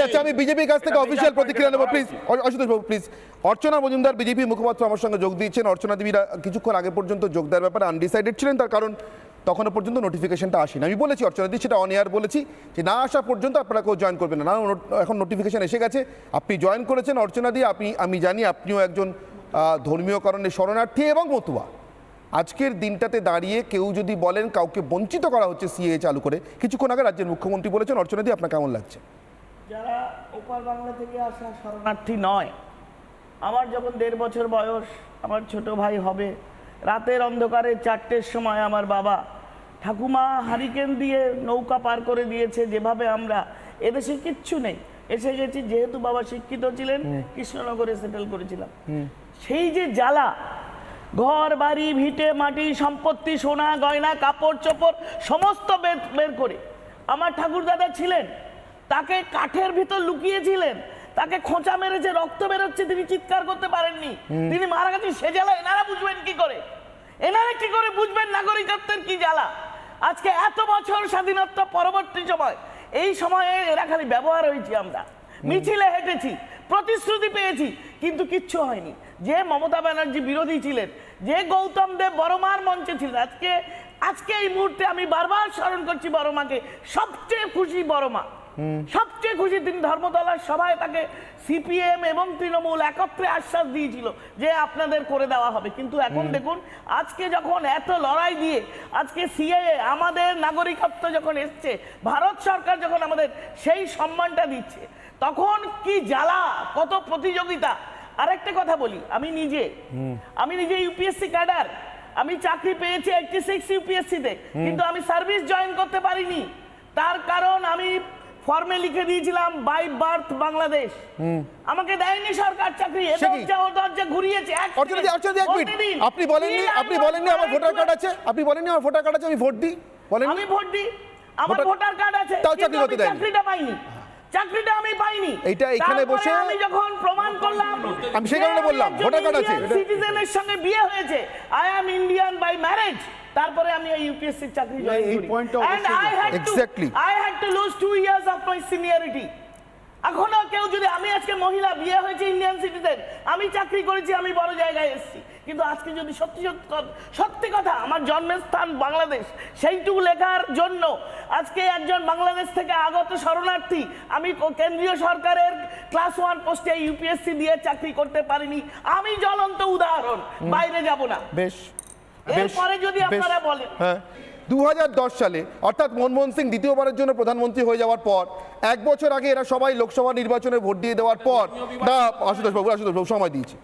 যাচ্ছে। আমি বিজেপির কাছ থেকে অফিসিয়াল প্রতিক্রিয়া নেব please Ashutosh Babu please Archana Majumdar BJP মুখপাত্র আমার সঙ্গে যোগ দিয়েছেন। অর্চনা দেবীরা কিছুক্ষণ আগে পর্যন্ত যোগ দেওয়ার ব্যাপারে আনডিসাইডেড ছিলেন তার কারণ তখনও পর্যন্ত নোটিফিকেশনটা আসেনি। আমি বলেছি অর্চনা দি সেটা অন এয়ার বলেছি যে না আসা পর্যন্ত আপনারা কেউ জয়েন করবেন না। এখন নোটিফিকেশন এসে গেছে। আপনি জয়েন করেছেন অর্চনা দিয়ে আপনি আমি জানি আপনিও একজন ধর্মীয় কারণে শরণার্থী এবং মতুয়া। আজকের দিনটাতে দাঁড়িয়ে কেউ যদি বলেন কাউকে বঞ্চিত করা হচ্ছে সিএ চালু করে। কিছুক্ষণ আগে রাজ্যের মুখ্যমন্ত্রী বলেছেন অর্চনা দিয়ে আপনার কেমন লাগছে? যারা ওপার বাংলা থেকে আসা শরণার্থী নয় আমার যখন দেড় বছর বয়স আমার ছোট ভাই হবে রাতের অন্ধকারে চারটের সময় আমার বাবা ঠাকুমা হারিকেন দিয়ে নৌকা পার করে দিয়েছে যেভাবে আমরা এদেশে কিচ্ছু নেই এসে গেছি যেহেতু বাবা শিক্ষিত ছিলেন কৃষ্ণনগরে সেটেল করেছিলাম। সেই যে জ্বালা ঘর বাড়ি ভিটে মাটি সম্পত্তি সোনা গয়না কাপড় চোপড় সমস্ত বের বের করে আমার ঠাকুর দাদা ছিলেন তাকে কাঠের ভিতর লুকিয়েছিলেন। তাকে খোঁচা মেরেছে রক্ত বেরোচ্ছে তিনি চিৎকার করতে পারেননি। তিনি মারা গেছেন সে জ্বালা এনারা বুঝবেন কি করে? এনারা কি করে বুঝবেন নাগরিকত্বের কি জ্বালা? আজকে এত বছর স্বাধীনতা পরবর্তী সময় এই সময়ে এরা খালি ব্যবহার হয়েছি আমরা। মিছিলে হেঁটেছি প্রতিশ্রুতি পেয়েছি কিন্তু কিচ্ছু হয়নি। যে মমতা ব্যানার্জি বিরোধী ছিলেন যে গৌতম দেব বড়মার মঞ্চে ছিলেন আজকে আজকে এই মুহূর্তে আমি বারবার স্মরণ করছি বড়মাকে সবচেয়ে খুশি বড়মা সবচেয়ে খুশি তিনি ধর্মতলার সভায় তাকে সিপিএম এবং তৃণমূল একত্রে আশ্বাস দিয়েছিল যে আপনাদের করে দেওয়া হবে। কিন্তু এখন দেখুন আজকে যখন এত লড়াই দিয়ে আজকে সিএ আমাদের নাগরিকত্ব যখন এসছে ভারত সরকার যখন আমাদের সেই সম্মানটা দিচ্ছে তখন কি জ্বালা কত প্রতিযোগিতা। আরেকটা কথা বলি আমি নিজে আমি নিজে ইউপিএসসি ক্যাডার আমি চাকরি পেয়েছি এইটটি সিক্স ইউপিএসসিতে কিন্তু আমি সার্ভিস জয়েন করতে পারিনি। তার কারণ আমি ফর্মে লিখে দিয়েছিলাম বাই বার্থ বাংলাদেশ আমাকে দেয়নি সরকার চাকরি ঘুরিয়েছে আপনি বলেননি আপনি বলেননি আমার ভোটার কার্ড আছে? আপনি বলেননি আমার ভোটার কার্ড আছে আমি ভোট দিই? বলেন আমি ভোট দিই। আমার ভোটার- কার্ড আছে তাও চাকরি করতে দেয়নি। চাকরিটা পাইনি। চাকরিটা আমি পাইনি। এইটা এখানে বসে- আমি যখন প্রমাণ করলাম আমি সেই কারণে বললাম, ভোটার কার্ড আছে। সিটিজেনের সঙ্গে বিয়ে হয়েছে। I am Indian by marriage তারপরে আমি এই ইউপিএসসি চাকরি জয়েন এই করি। point টা and I had to Exactly. I had to lose two years of my seniority এখনও কেউ যদি আমি আজকে মহিলা বিয়ে হয়েছে ইন্ডিয়ান সিটিজেন আমি চাকরি করেছি আমি বড় জায়গায় এসেছি। কিন্তু আজকে যদি সত্যি সত্যি কথা- আমার জন্মের স্থান বাংলাদেশ সেইটুকু লেখার জন্য আজকে একজন বাংলাদেশ থেকে আগত শরণার্থী আমি কেন্দ্রীয় সরকারের ক্লাস ওয়ান পোস্টে ইউপিএসসি দিয়ে চাকরি করতে পারিনি। আমি জ্বলন্ত উদাহরণ বাইরে যাব না। বেশ, এরপরে যদি। আপনারা বলেন। হ্যাঁ। দু হাজার দশ সালে অর্থাৎ মনমোহন সিং দ্বিতীয়বারের জন্য প্রধানমন্ত্রী হয়ে যাওয়ার পর এক বছর আগে এরা সবাই লোকসভা নির্বাচনে ভোট দিয়ে দেওয়ার পর না আশুতোষ বাবু আশুতোষ বাবু সময় দিয়েছি।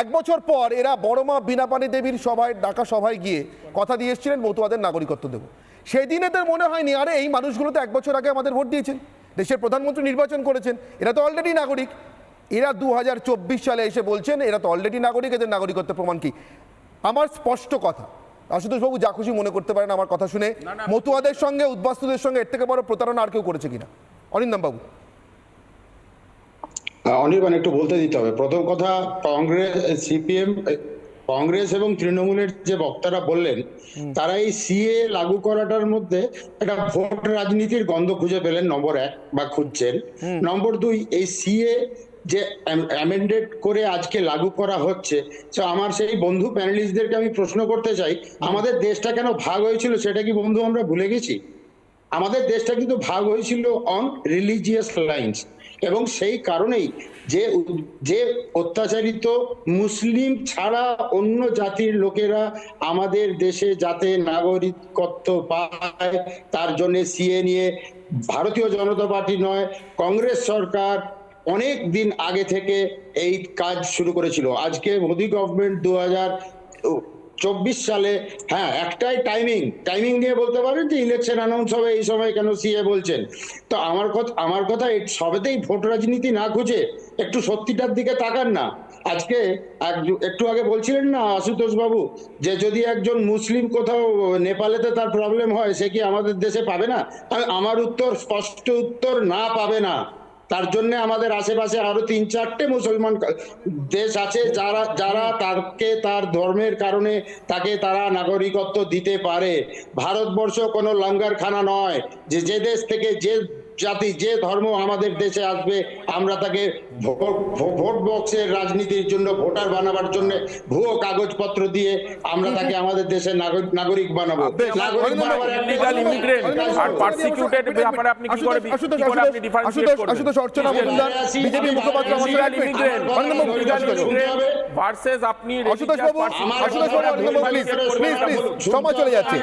এক বছর পর এরা বড়মা বিনাপানি দেবীর সভায় ডাকা সভায় গিয়ে কথা দিয়ে এসেছিলেন মতুয়াদের নাগরিকত্ব দেবো। সেদিন এদের মনে হয়নি আরে এই মানুষগুলো তো এক বছর আগে আমাদের ভোট দিয়েছেন। দেশের প্রধানমন্ত্রী নির্বাচন করেছেন এরা তো অলরেডি নাগরিক। এরা দু হাজার চব্বিশ সালে এসে বলছেন এরা তো অলরেডি নাগরিক এদের নাগরিকত্বের প্রমাণ কি? আমার স্পষ্ট কথা। আশুতোষবাবু যা খুশি মনে করতে পারেন আমার কথা শুনে। মতুয়াদের সঙ্গে উদ্বাস্তুদের সঙ্গে এর থেকে বড় প্রতারণা আর কেউ করেছে কিনা? অরিন্দম বাবু। আহ, অনির্বাণ একটু বলতে দিতে হবে। প্রথম কথা কংগ্রেস সিপিএম কংগ্রেস এবং তৃণমূলের যে বক্তারা বললেন তারা এই সিএ লাগু করাটার মধ্যে একটা ভোট রাজনীতির গন্ধ খুঁজে পেলেন নম্বর এক বা খুঁজছেন। নম্বর দুই এই সিএ যে অ্যামেন্ডেড করে আজকে লাগু করা হচ্ছে। তো আমার সেই বন্ধু প্যানেলিস্টদেরকে আমি প্রশ্ন করতে চাই আমাদের দেশটা কেন ভাগ হয়েছিল সেটা কি বন্ধু আমরা ভুলে গেছি? আমাদের দেশটা কিন্তু ভাগ হয়েছিল অন রিলিজিয়াস লাইন্স এবং সেই কারণেই যে যে অত্যাচারিত মুসলিম ছাড়া অন্য জাতির লোকেরা আমাদের দেশে যাতে নাগরিকত্ব পায় তার জন্য সিএ নিয়ে ভারতীয় জনতা পার্টি নয় কংগ্রেস সরকার অনেক দিন আগে থেকে এই কাজ শুরু করেছিল। আজকে মোদী গভর্নমেন্ট দু চব্বিশ সালে হ্যাঁ একটাই টাইমিং টাইমিং নিয়ে বলতে পারেন যে ইলেকশন অ্যানাউন্স হবে এই সময় কেন সিএ বলছেন। তো আমার কথা আমার কথা সবেতেই ভোট রাজনীতি না খুঁজে একটু সত্যিটার দিকে তাকান না। আজকে এক- একটু আগে বলছিলেন না আশুতোষ বাবু যে যদি একজন মুসলিম কোথাও নেপালেতে তার প্রবলেম হয়, সে কি আমাদের দেশে পাবে না? আমার উত্তর, স্পষ্ট উত্তর না পাবে না। তার জন্য আমাদের আশেপাশে আরও তিন চারটে মুসলমান দেশ আছে যারা যারা তাকে তার ধর্মের কারণে তাকে তারা নাগরিকত্ব দিতে পারে। ভারতবর্ষ কোনো লঙ্গারখানা নয় যে যে দেশ থেকে যে জাতি যে ধর্ম আমাদের দেশে আসবে আমরা তাকে ভোট বক্সের রাজনীতির জন্য ভোটার বানাবার জন্য ভুয়ো কাগজপত্র দিয়ে আমরা তাকে আমাদের দেশের নাগরিক বানাবো। আপনি সময় চলে যাচ্ছে।